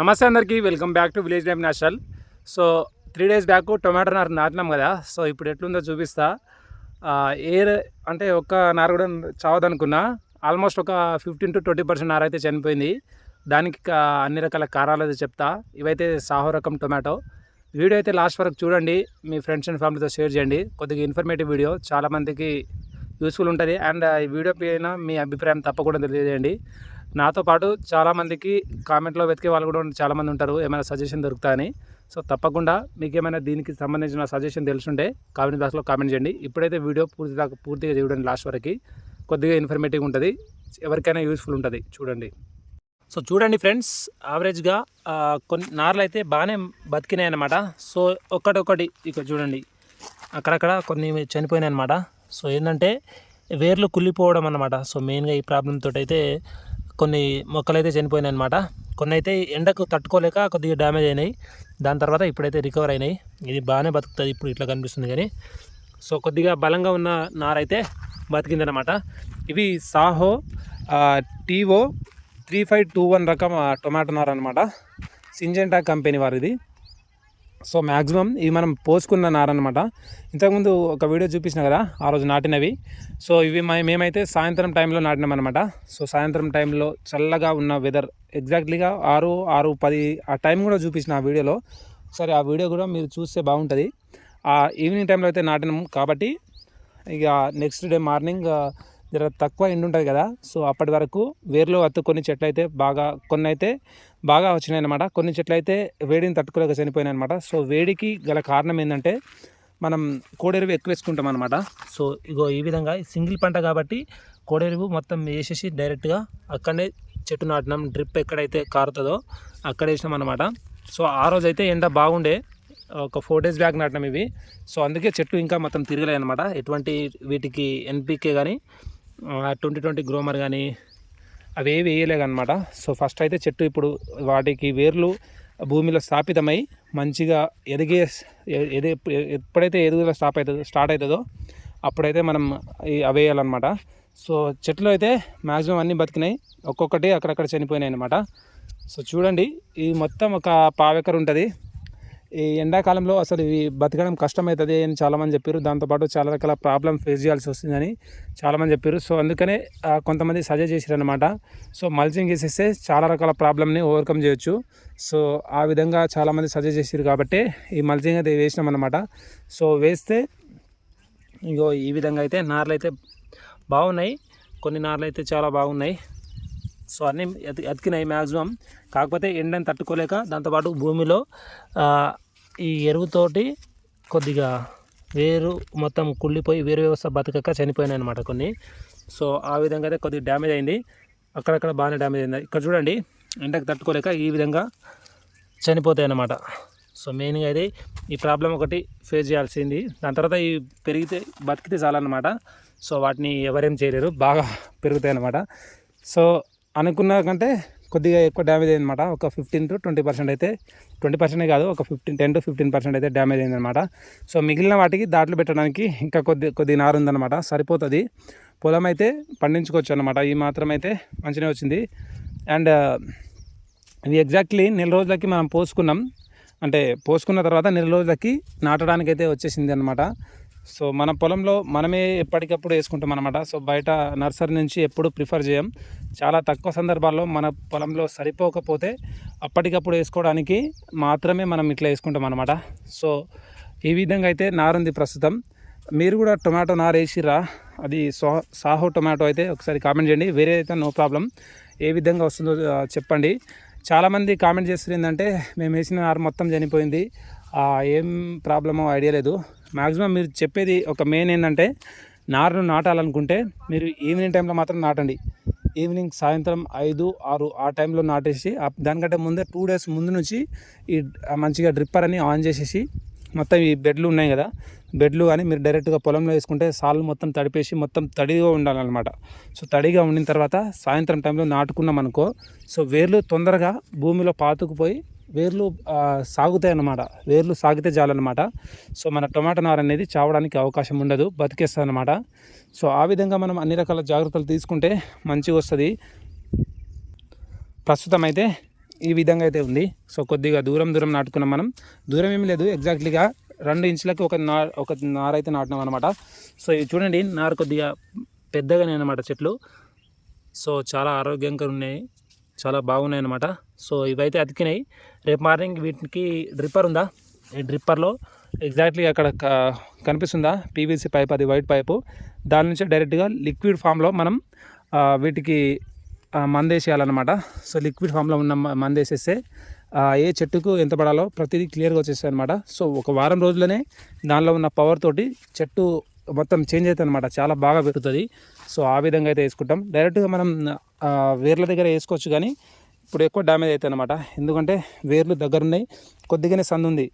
నమస్తే అందరికీ welcome back to village time national. So three days back tomato నారు నాటినాం కదా సో ఇప్పుడు ఎట్లుందో చూపిస్తా. ఆ, ఏ అంటే ఒక్క నారు కూడా చావదనుకున్నా ఆల్మోస్ట్ ఒక ఫిఫ్టీన్ టు ట్వంటీ పర్సెంట్ నారు అయితే చనిపోయింది. దానికి కా- అన్ని రకాల కారాలు అయితే చెప్తా. ఇవైతే సాహో రకం టొమాటో. వీడియో అయితే లాస్ట్ వరకు చూడండి మీ ఫ్రెండ్స్ అండ్ ఫ్యామిలీతో షేర్ చేయండి. కొద్దిగా ఇన్ఫర్మేటివ్ వీడియో చాలామందికి యూస్ఫుల్ ఉంటుంది. అండ్ ఈ వీడియో పైన మీ అభిప్రాయం తప్పకుండా తెలియజేయండి. నాతో పాటు చాలామందికి కామెంట్లో వెతికే వాళ్ళు కూడా చాలామంది ఉంటారు. ఏమైనా సజెషన్ దొరుకుతా అని. సో తప్పకుండా మీకు ఏమైనా దీనికి సంబంధించిన సజెషన్ తెలుసుంటే కామెంట్ బాక్స్లో కామెంట్ చేయండి. ఇప్పుడైతే వీడియో పూర్తి దాకా పూర్తిగా చూడండి లాస్ట్ వరకు. కొద్దిగా ఇన్ఫర్మేటివ్ ఉంటుంది. ఎవరికైనా యూస్ఫుల్ ఉంటుంది. చూడండి. సో చూడండి ఫ్రెండ్స్ యావరేజ్గా కొన్ని నార్లు అయితే బాగానే బతికినాయి అన్నమాట సో ఒక్కటొక్కటి ఇక చూడండి. అక్కడక్కడ కొన్ని చనిపోయినాయి అనమాట సో ఏంటంటే వేర్లు కుళ్ళిపోవడం అన్నమాట. సో మెయిన్గా ఈ ప్రాబ్లంతో అయితే కొన్ని మొక్కలు అయితే చనిపోయినాయి అనమాట కొన్ని అయితే ఎండకు తట్టుకోలేక కొద్దిగా డ్యామేజ్ అయినాయి. దాని తర్వాత ఇప్పుడైతే రికవర్ అయినాయి. ఇది బాగానే బతుకుతుంది ఇప్పుడు ఇట్లా కనిపిస్తుంది కానీ. సో కొద్దిగా బలంగా ఉన్న నారైతే బతికిందనమాట ఇవి Saaho TO TO three five two one రకం టొమాటో నార్ అనమాట సింజెంటా కంపెనీ వారిది. సో మ్యాక్సిమం ఇవి మనం పోసుకున్న నారనమాట ఇంతకుముందు ఒక వీడియో చూపించిన కదా ఆ రోజు నాటినవి. సో ఇవి మేమైతే సాయంత్రం టైంలో నాటినాం అనమాట సో సాయంత్రం టైంలో చల్లగా ఉన్న వెదర్ ఎగ్జాక్ట్లీగా ఆరు ఆరు పది ఆ టైం కూడా చూపించిన ఆ వీడియోలో. సరే ఆ వీడియో కూడా మీరు చూస్తే బాగుంటుంది. ఆ ఈవినింగ్ టైంలో అయితే నాటినాము కాబట్టి ఇక నెక్స్ట్ డే మార్నింగ్ జర తక్కువ ఎండు ఉంటుంది కదా. సో అప్పటి వరకు వేర్లో అత్తుకొని చెట్లు అయితే బాగా కొన్ని అయితే బాగా వచ్చినాయి అనమాట కొన్ని చెట్లు అయితే వేడిని తట్టుకోలేక చనిపోయినాయి అనమాట సో వేడికి గల కారణం ఏంటంటే మనం కోడెరువు ఎక్కువ వేసుకుంటాం అనమాట సో ఇగో ఈ విధంగా సింగిల్ పంట కాబట్టి కోడెరువు మొత్తం వేసేసి డైరెక్ట్గా అక్కడనే చెట్టు నాటినాం డ్రిప్ ఎక్కడైతే కారుతుందో అక్కడ వేసినాం అనమాట సో ఆ రోజు అయితే ఎండ బాగుండే. ఒక ఫోర్ డేస్ బ్యాక్ నాటినాం ఇవి. సో అందుకే చెట్టు ఇంకా మొత్తం తిరగలే అనమాట ఎటువంటి వీటికి ఎన్పికే కానీ ట్వంటీ ట్వంటీ గ్రోమర్ కానీ అవి ఏవి వేయలేదన్నమాట. సో ఫస్ట్ అయితే చెట్టు ఇప్పుడు వాటికి వేర్లు భూమిలో స్థాపితమై మంచిగా ఎదిగే ఎదే ఎప్పుడైతే ఎదుగుదల స్టాప్ అవుతుందో స్టార్ట్ అవుతుందో అప్పుడైతే మనం అవేయాలన్నమాట. అవి వేయాలన్నమాట సో చెట్లు అయితే మ్యాక్సిమం అన్నీ బతికినాయి. ఒక్కొక్కటి అక్కడక్కడ చనిపోయినాయి అనమాట సో చూడండి ఇది మొత్తం ఒక పావెకర్ ఉంటుంది ఈ ఎండాకాలంలో అసలు ఇవి బతకడం కష్టమవుతుంది అని చాలామంది చెప్పారు దాంతోపాటు చాలా రకాల ప్రాబ్లం ఫేస్ చేయాల్సి వస్తుందని చాలామంది చెప్పారు సో అందుకనే కొంతమంది సజెస్ట్ చేశారు అనమాట సో మల్చింగ్ వేసేస్తే చాలా రకాల ప్రాబ్లమ్ని ఓవర్కమ్ చేయొచ్చు. సో ఆ విధంగా చాలామంది సజెస్ట్ చేశారు కాబట్టి ఈ మల్చింగ్ అయితే వేసినాం అనమాట సో వేస్తే ఇగో ఈ విధంగా అయితే నార్లు అయితే బాగున్నాయి. కొన్ని నార్లు అయితే చాలా బాగున్నాయి. సో అన్నీ ఎతి ఎతికినాయి మ్యాక్సిమం కాకపోతే ఎండని తట్టుకోలేక దాంతోపాటు భూమిలో ఈ ఎరువుతోటి కొద్దిగా వేరు మొత్తం కుళ్ళిపోయి వేరు వ్యవస్థ బతకక చనిపోయినాయి అనమాట కొన్ని. సో ఆ విధంగా అయితే కొద్దిగా డ్యామేజ్ అయింది. అక్కడక్కడ బాగానే డ్యామేజ్ అయింది. ఇక్కడ చూడండి ఎండకు తట్టుకోలేక ఈ విధంగా చనిపోతాయి అన్నమాట సో మెయిన్గా అయితే ఈ ప్రాబ్లం ఒకటి ఫేస్ చేయాల్సింది. దాని తర్వాత ఈ పెరిగితే బతికితే చాలన్నమాట. సో వాటిని ఎవరేం చేయలేరు. బాగా పెరుగుతాయి అన్నమాట సో అనుకున్న కంటే కొద్దిగా ఎక్కువ డ్యామేజ్ అయిందన్నమాట. ఒక ఫిఫ్టీన్ టు ట్వంటీ పర్సెంట్ అయితే ట్వంటీ పర్సెంటే కాదు ఒక fifteen ten to fifteen percent అయితే డ్యామేజ్ అయిందన్నమాట. సో మిగిలిన వాటికి దాట్లు పెట్టడానికి ఇంకా కొద్ది కొద్ది నారు ఉందన్నమాట. సరిపోతుంది. పొలం అయితే పండించుకోవచ్చు అనమాట ఈ మాత్రం అయితే మంచిగా వచ్చింది. అండ్ uh, ఇది ఎగ్జాక్ట్లీ నెల రోజులకి మనం పోసుకున్నాం. అంటే పోసుకున్న తర్వాత నెల రోజులకి నాటడానికి అయితే వచ్చేసింది అనమాట సో మన పొలంలో మనమే ఎప్పటికప్పుడు వేసుకుంటాం అనమాట సో బయట నర్సరీ నుంచి ఎప్పుడు ప్రిఫర్ చేయం. చాలా తక్కువ సందర్భాల్లో మన పొలంలో సరిపోకపోతే అప్పటికప్పుడు వేసుకోవడానికి మాత్రమే మనం ఇట్లా వేసుకుంటాం అనమాట సో ఈ విధంగా అయితే నారుంది ప్రస్తుతం. మీరు కూడా టొమాటో నారు వేసిరా అది సో సాహో టొమాటో అయితే ఒకసారి కామెంట్ చేయండి. వేరే అయితే నో ప్రాబ్లం. ఏ విధంగా వస్తుందో చెప్పండి. చాలామంది కామెంట్ చేస్తారు ఏంటంటే మేము వేసిన నారు మొత్తం చనిపోయింది. ఏం ప్రాబ్లమో ఐడియా లేదు. మ్యాక్సిమం మీరు చెప్పేది ఒక మెయిన్ ఏంటంటే నారును నాటాలనుకుంటే మీరు ఈవినింగ్ టైంలో మాత్రం నాటండి. ఈవినింగ్ సాయంత్రం ఐదు ఆరు ఆ టైంలో నాటేసి దానికంటే ముందే టూ డేస్ ముందు నుంచి ఈ మంచిగా డ్రిప్పర్ అని ఆన్ చేసేసి మొత్తం ఈ బెడ్లు ఉన్నాయి కదా బెడ్లు కానీ మీరు డైరెక్ట్గా పొలంలో వేసుకుంటే సాల్ మొత్తం తడిపేసి మొత్తం తడిగా ఉండాలన్నమాట. సో తడిగా ఉండిన తర్వాత సాయంత్రం టైంలో నాటుకున్నాం అనుకో సో వేర్లు తొందరగా భూమిలో పాతుకుపోయి వేర్లు సాగుతాయి అన్నమాట వేర్లు సాగితే చాలన్నమాట. సో మన టొమాటో నార అనేది చావడానికి అవకాశం ఉండదు బతికేస్తుంది అనమాట సో ఆ విధంగా మనం అన్ని రకాల జాగ్రత్తలు తీసుకుంటే మంచిగా వస్తుంది. ప్రస్తుతం అయితే ఈ విధంగా అయితే ఉంది. సో కొద్దిగా దూరం దూరం నాటుకున్నాం మనం. దూరం ఏమి లేదు ఎగ్జాక్ట్లీగా రెండు ఇంచులకి ఒక నా ఒక నార అయితే నాటినాం అనమాట సో ఇది చూడండి నారు కొద్దిగా పెద్దగానే అనమాట చెట్లు. సో చాలా ఆరోగ్యంగా ఉన్నాయి. చాలా బాగున్నాయి అనమాట సో ఇవైతే అతికినాయి. రేపు మార్నింగ్ వీటికి డ్రిప్పర్ ఉందా? ఈ డ్రిప్పర్లో ఎగ్జాక్ట్లీ అక్కడ కనిపిస్తుందా? పీవీసీ పైప్ అది వైట్ పైపు. దాని నుంచి డైరెక్ట్గా లిక్విడ్ ఫామ్లో మనం వీటికి మందేసేయాలన్నమాట. సో లిక్విడ్ ఫామ్లో ఉన్న మ- మందేసేస్తే ఏ చెట్టుకు ఎంత పడాలో ప్రతిదీ క్లియర్గా వచ్చేస్తాయి అనమాట సో ఒక వారం రోజుల్లోనే దానిలో ఉన్న పవర్ తోటి చెట్టు మొత్తం చేంజ్ అవుతుంది అనమాట చాలా బాగా పెరుగుతుంది. సో ఆ విధంగా అయితే వేసుకుంటాం. డైరెక్ట్గా మనం వేర్ల దగ్గర వేసుకోవచ్చు కానీ ఇప్పుడు ఎక్కువ డ్యామేజ్ అవుతుంది అనమాట ఎందుకంటే వేర్లు దగ్గర ఉన్నాయి కొద్దిగానే సందు ఉంది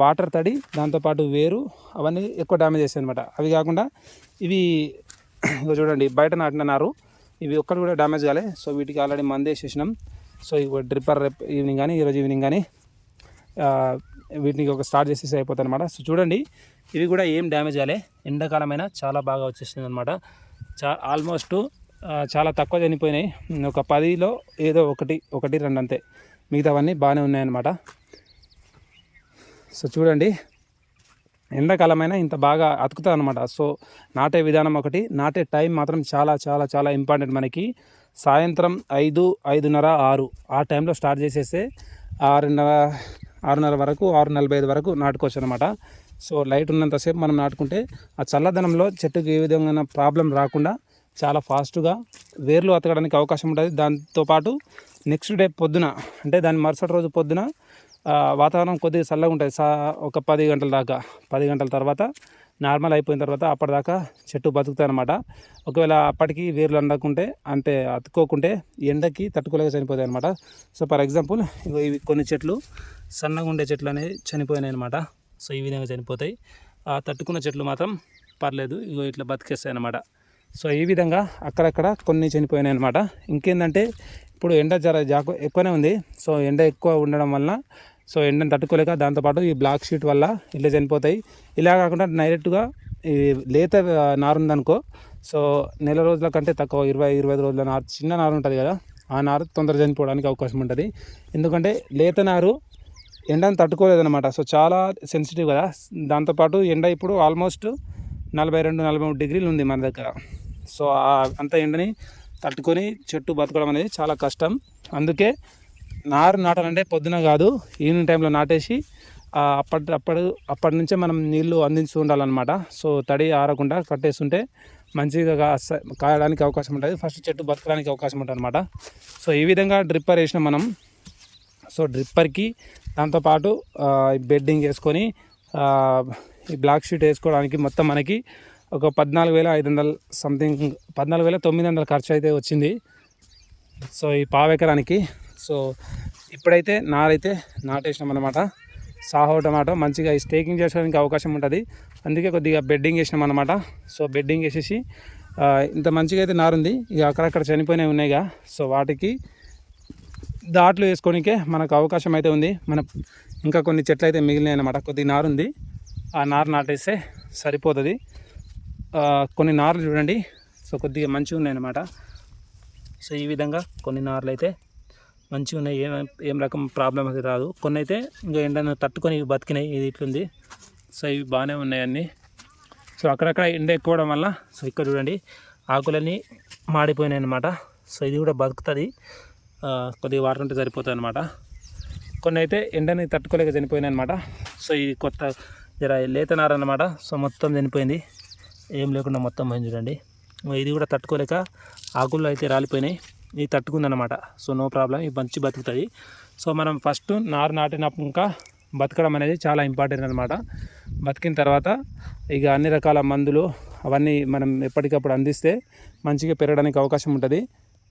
వాటర్ తడి దాంతోపాటు వేరు అవన్నీ ఎక్కువ డ్యామేజ్ చేస్తాయి అనమాట అవి కాకుండా ఇవి చూడండి బయట నాటిన నారు ఇవి ఒక్కటి కూడా డ్యామేజ్ కాలే. సో వీటికి ఆల్రెడీ మంది వేసేసినాం. సో ఇవి డ్రిప్పర్ రేపు ఈవినింగ్ కానీ ఈరోజు ఈవినింగ్ కానీ వీటికి వీటిని ఒక స్టార్ట్ చేసేసి అయిపోతుంది అనమాట సో చూడండి ఇవి కూడా ఏం డ్యామేజ్ కాలే. ఎండాకాలమైనా చాలా బాగా వచ్చేసింది అనమాట చా ఆల్మోస్ట్ చాలా తక్కువ చనిపోయినాయి. ఒక పదిలో ఏదో ఒకటి ఒకటి రెండు అంతే. మిగతావన్నీ బాగానే ఉన్నాయన్నమాట. సో చూడండి ఎండాకాలమైనా ఇంత బాగా అతుకుతుంది అనమాట సో నాటే విధానం ఒకటి నాటే టైం మాత్రం చాలా చాలా చాలా ఇంపార్టెంట్ మనకి. సాయంత్రం ఐదు ఐదున్నర ఆరు. ఆ టైంలో స్టార్ట్ చేసేస్తే ఆరున్నర ఆరున్నర వరకు ఆరు నలభై ఐదు వరకు నాటుకోవచ్చు అనమాట సో లైట్ ఉన్నంతసేపు మనం నాటుకుంటే ఆ చల్లదనంలో చెట్టుకి ఏ విధంగా ప్రాబ్లం రాకుండా చాలా ఫాస్ట్గా వేర్లు అతకడానికి అవకాశం ఉంటుంది. దాంతోపాటు నెక్స్ట్ డే పొద్దున అంటే దాని మరుసటి రోజు పొద్దున వాతావరణం కొద్దిగా చల్లగా ఉంటుంది. సా ఒక పది గంటల దాకా పది గంటల తర్వాత నార్మల్ అయిపోయిన తర్వాత అప్పటిదాకా చెట్టు బతుకుతాయి అనమాట ఒకవేళ అప్పటికి వేర్లు అందకుంటే అంటే అతుక్కోకుంటే ఎండకి తట్టుకోలేక చనిపోతాయి అనమాట సో ఫర్ ఎగ్జాంపుల్ ఇవి కొన్ని చెట్లు సన్నగా ఉండే చెట్లు అనేవి చనిపోయినాయి అనమాట సో ఈ విధంగా చనిపోతాయి. ఆ తట్టుకున్న చెట్లు మాత్రం పర్లేదు ఇగో ఇట్లా బతికేస్తాయి అనమాట సో ఈ విధంగా అక్కడక్కడ కొన్ని చనిపోయినాయి అనమాట ఇంకేంటంటే ఇప్పుడు ఎండ జర జాకు ఎక్కువనే ఉంది. సో ఎండ ఎక్కువ ఉండడం వలన సో ఎండను తట్టుకోలేక దాంతోపాటు ఈ బ్లాక్ షీట్ వల్ల ఇట్లా చనిపోతాయి. ఇలా కాకుండా డైరెక్ట్గా ఈ లేత నారు ఉందనుకో సో నెల రోజుల కంటే తక్కువ ఇరవై ఇరవై ఐదు రోజుల నారు చిన్న నారు ఉంటుంది కదా ఆ నారు తొందరగా చనిపోవడానికి అవకాశం ఉంటుంది. ఎందుకంటే లేత నారు ఎండను తట్టుకోలేదన్నమాట. సో చాలా సెన్సిటివ్ కదా. దాంతోపాటు ఎండ ఇప్పుడు ఆల్మోస్ట్ నలభై రెండు నలభై మూడు డిగ్రీలు ఉంది మన దగ్గర. సో అంత ఎండని తట్టుకొని చెట్టు బతకడం అనేది చాలా కష్టం. అందుకే నారు నాటాలంటే పొద్దున కాదు ఈవినింగ్ టైంలో నాటేసి అప్పటి అప్పటి అప్పటి నుంచే మనం నీళ్ళు అందించి ఉండాలన్నమాట. సో తడి ఆరకుండా కట్టేస్తుంటే మంచిగా కాయడానికి అవకాశం ఉంటుంది. ఫస్ట్ చెట్టు బతకడానికి అవకాశం ఉంటుంది అనమాట సో ఈ విధంగా డ్రిప్పర్ వేసిన మనం. సో డ్రిప్పర్కి దాంతోపాటు బెడ్డింగ్ వేసుకొని ఈ బ్లాక్ షీట్ వేసుకోవడానికి మొత్తం మనకి ఒక పద్నాలుగు వేల ఐదు వందల సంథింగ్ పద్నాలుగు వేల తొమ్మిది వందల ఖర్చు అయితే వచ్చింది. సో ఈ పావెకరానికి సో ఇప్పుడైతే నారైతే నాటేసినాం అనమాట సాహో టమాటో మంచిగా ఈ స్టేకింగ్ చేసుకోవడానికి అవకాశం ఉంటుంది. అందుకే కొద్దిగా బెడ్డింగ్ వేసినాం అనమాట సో బెడ్డింగ్ వేసేసి ఇంత మంచిగా అయితే నారుంది. ఇక అక్కడక్కడ చనిపోయినవి ఉన్నాయిగా. సో వాటికి దాట్లు వేసుకోనికే మనకు అవకాశం అయితే ఉంది. మన ఇంకా కొన్ని చెట్లు అయితే మిగిలినాయి అనమాట కొద్ది నారు ఉంది. ఆ నారు నాటేస్తే సరిపోతుంది. కొన్ని నార్లు చూడండి. సో కొద్దిగా మంచిగా ఉన్నాయి అనమాట సో ఈ విధంగా కొన్ని నార్లు అయితే మంచిగా ఉన్నాయి. ఏం ఏం రకం ప్రాబ్లం అయితే రాదు. కొన్ని అయితే ఇంకా ఎండను తట్టుకొని బతికినాయి. ఇది ఇట్లుంది. సో ఇవి బాగానే ఉన్నాయి అన్నీ. సో అక్కడక్కడ ఎండ ఎక్కువడం వల్ల సో ఇక్కడ చూడండి ఆకులన్నీ మాడిపోయినాయి అనమాట సో ఇది కూడా బతుకుతుంది. కొద్దిగా వాటర్ ఉంటే సరిపోతుంది అనమాట కొన్ని అయితే ఎండని తట్టుకోలేక చనిపోయినాయి అనమాట సో ఇది కొత్త జర లేతనార అనమాట సో మొత్తం చనిపోయింది. ఏం లేకుండా మొత్తం పోయింది చూడండి. ఇది కూడా తట్టుకోలేక ఆకుల్లో అయితే రాలిపోయినాయి. ఇది తట్టుకుందనమాట సో నో ప్రాబ్లం ఇది మంచి బతుకుతుంది. సో మనం ఫస్ట్ నారు నాటినప్పుడు ఇంకా బతకడం అనేది చాలా ఇంపార్టెంట్ అనమాట బతికిన తర్వాత ఇక అన్ని రకాల మందులు అవన్నీ మనం ఎప్పటికప్పుడు అందిస్తే మంచిగా పెరగడానికి అవకాశం ఉంటుంది.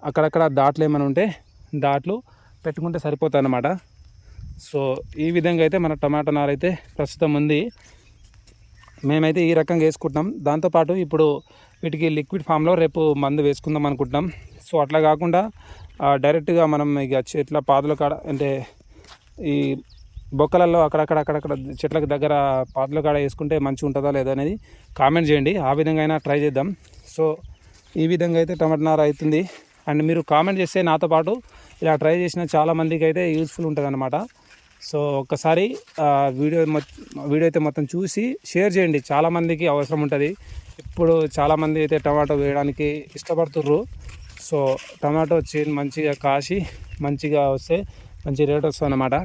అక్కడక్కడ దాట్లు ఏమైనా ఉంటే దాట్లు పెట్టుకుంటే సరిపోతుంది అనమాట సో ఈ విధంగా అయితే మన టమాటా నారు అయితే ప్రస్తుతం ఉంది. మేమైతే ఈ రకంగా వేసుకుంటున్నాం. దాంతోపాటు ఇప్పుడు వీటికి లిక్విడ్ ఫామ్లో రేపు మందు వేసుకుందాం అనుకుంటున్నాం. సో అట్లా కాకుండా డైరెక్ట్గా మనం ఇక చెట్ల పాదుల కాడ అంటే ఈ బొక్కలలో అక్కడక్కడ అక్కడక్కడ చెట్లకు దగ్గర పాదుల కాడ వేసుకుంటే మంచిగా ఉంటుందా లేదా అనేది కామెంట్ చేయండి. ఆ విధంగా అయినా ట్రై చేద్దాం. సో ఈ విధంగా అయితే టమాటా నార అవుతుంది. అండ్ మీరు కామెంట్ చేస్తే నాతో పాటు ఇలా ట్రై చేసిన చాలా మందికి అయితే యూస్ఫుల్ ఉంటుంది అనమాట సో ఒక్కసారి వీడియో వీడియో అయితే మొత్తం చూసి షేర్ చేయండి. చాలామందికి అవసరం ఉంటుంది. ఇప్పుడు చాలామంది అయితే టమాటో వేయడానికి ఇష్టపడుతుర్రు. సో టమాటో చేను మంచిగా కాసి మంచిగా వస్తే మంచి రేట్ వస్తుంది అనమాట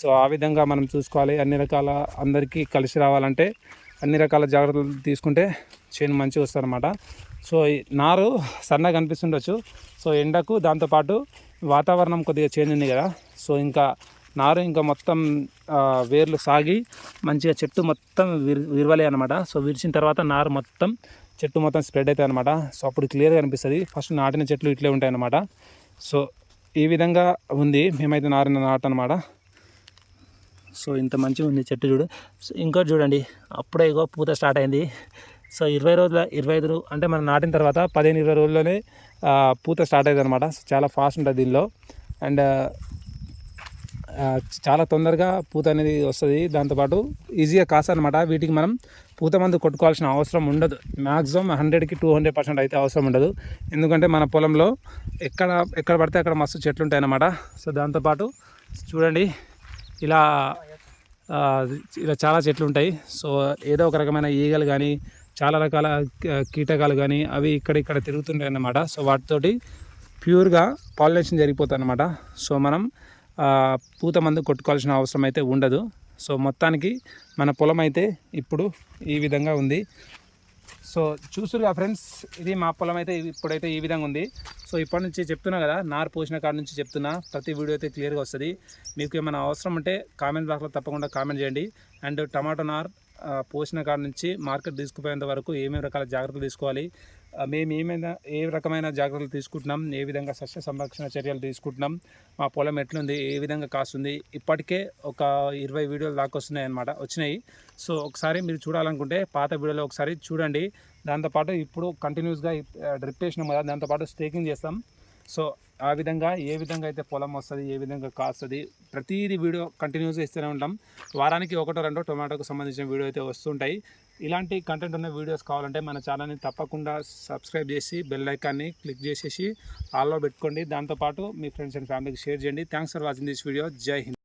సో ఆ విధంగా మనం చూసుకోవాలి. అన్ని రకాల అందరికీ కలిసి రావాలంటే అన్ని రకాల జాగ్రత్తలు తీసుకుంటే చేను మంచిగా వస్తుంది అనమాట సో ఈ నారు సన్నగా కనిపిస్తుండొచ్చు సో ఎండకు దాంతోపాటు వాతావరణం కొద్దిగా చేంజ్ ఉంది కదా. సో ఇంకా నారు ఇంకా మొత్తం వేర్లు సాగి మంచిగా చెట్టు మొత్తం విర్ విరవాలి అనమాట సో విరిచిన తర్వాత నారు మొత్తం చెట్టు మొత్తం స్ప్రెడ్ అవుతాయి అనమాట సో అప్పుడు క్లియర్గా అనిపిస్తుంది. ఫస్ట్ నాటిన చెట్లు ఇట్లే ఉంటాయి అనమాట సో ఈ విధంగా ఉంది. మేమైతే నారిన నాటు అనమాట సో ఇంత మంచిగా ఉంది చెట్టు చూడు. ఇంకోటి చూడండి. అప్పుడే ఇగో పూత స్టార్ట్ అయింది. సో ఇరవై రోజుల ఇరవై ఐదు అంటే మనం నాటిన తర్వాత పదిహేను ఇరవై రోజుల్లోనే పూత స్టార్ట్ అయ్యింది అనమాట చాలా ఫాస్ట్ ఉంటుంది దీనిలో. అండ్ చాలా తొందరగా పూత అనేది వస్తుంది. దాంతోపాటు ఈజీగా కాస్త అనమాట వీటికి మనం పూత మందు కొట్టుకోవాల్సిన అవసరం ఉండదు. మ్యాక్సిమం హండ్రెడ్కి టూ హండ్రెడ్ పర్సెంట్ అయితే అవసరం ఉండదు. ఎందుకంటే మన పొలంలో ఎక్కడ ఎక్కడ పడితే అక్కడ మస్తు చెట్లు ఉంటాయన్నమాట. సో దాంతోపాటు చూడండి ఇలా ఇలా చాలా చెట్లు ఉంటాయి. సో ఏదో ఒక రకమైన ఈగలు కానీ చాలా రకాల కీటకాలు కానీ అవి ఇక్కడ ఇక్కడ తిరుగుతుంటాయి అన్నమాట. సో వాటితోటి ప్యూర్గా పాలినేషన్ జరిగిపోతుంది అనమాట సో మనం పూత మందు కొట్టుకోవాల్సిన అవసరం అయితే ఉండదు. సో మొత్తానికి మన పొలం అయితే ఇప్పుడు ఈ విధంగా ఉంది. సో చూసురుగా ఫ్రెండ్స్ ఇది మా పొలం అయితే ఇప్పుడైతే ఈ విధంగా ఉంది. సో ఇప్పటి నుంచి చెప్తున్నా కదా నారు పోసిన కాడ నుంచి చెప్తున్నా ప్రతి వీడియో అయితే క్లియర్గా వస్తుంది. మీకు ఏమైనా అవసరం ఉంటే కామెంట్ బాక్స్లో తప్పకుండా కామెంట్ చేయండి. అండ్ టమాటో నార్ పోసిన కాడ నుంచి మార్కెట్ తీసుకుపోయేంత వరకు ఏమేమి రకాల జాగ్రత్తలు తీసుకోవాలి? మేము ఏమైనా ఏ రకమైన జాగ్రత్తలు తీసుకుంటున్నాం? ఏ విధంగా సస్య సంరక్షణ చర్యలు తీసుకుంటున్నాం? మా పొలం ఎట్లుంది? ఏ విధంగా కాస్తుంది ఇప్పటికే ఒక ఇరవై వీడియోలు దాకా వస్తున్నాయి అనమాట వచ్చినాయి. సో ఒకసారి మీరు చూడాలనుకుంటే పాత వీడియోలో ఒకసారి చూడండి. దాంతోపాటు ఇప్పుడు కంటిన్యూస్గా డ్రిప్ వేసినాం కదా దాంతోపాటు స్టేకింగ్ చేస్తాం. సో ఆ విధంగా ఏ విధంగా అయితే పొలం వస్తుంది ఏ విధంగా కాస్తుంది ప్రతిదీ వీడియో కంటిన్యూస్గా ఇస్తూనే ఉంటాం. వారానికి ఒకటో రెండో టొమాటోకు సంబంధించిన వీడియో అయితే వస్తుంటాయి. ఇలాంటి కంటెంట్ ఉన్న వీడియోస్ కావాలంటే మన ఛానల్ని తప్పకుండా సబ్స్క్రైబ్ చేసి బెల్ ఐకాన్ని క్లిక్ చేసేసి ఆల్లో పెట్టుకోండి. దాంతోపాటు మీ ఫ్రెండ్స్ అండ్ ఫ్యామిలీకి షేర్ చేయండి. Thanks for watching this video Jai Hind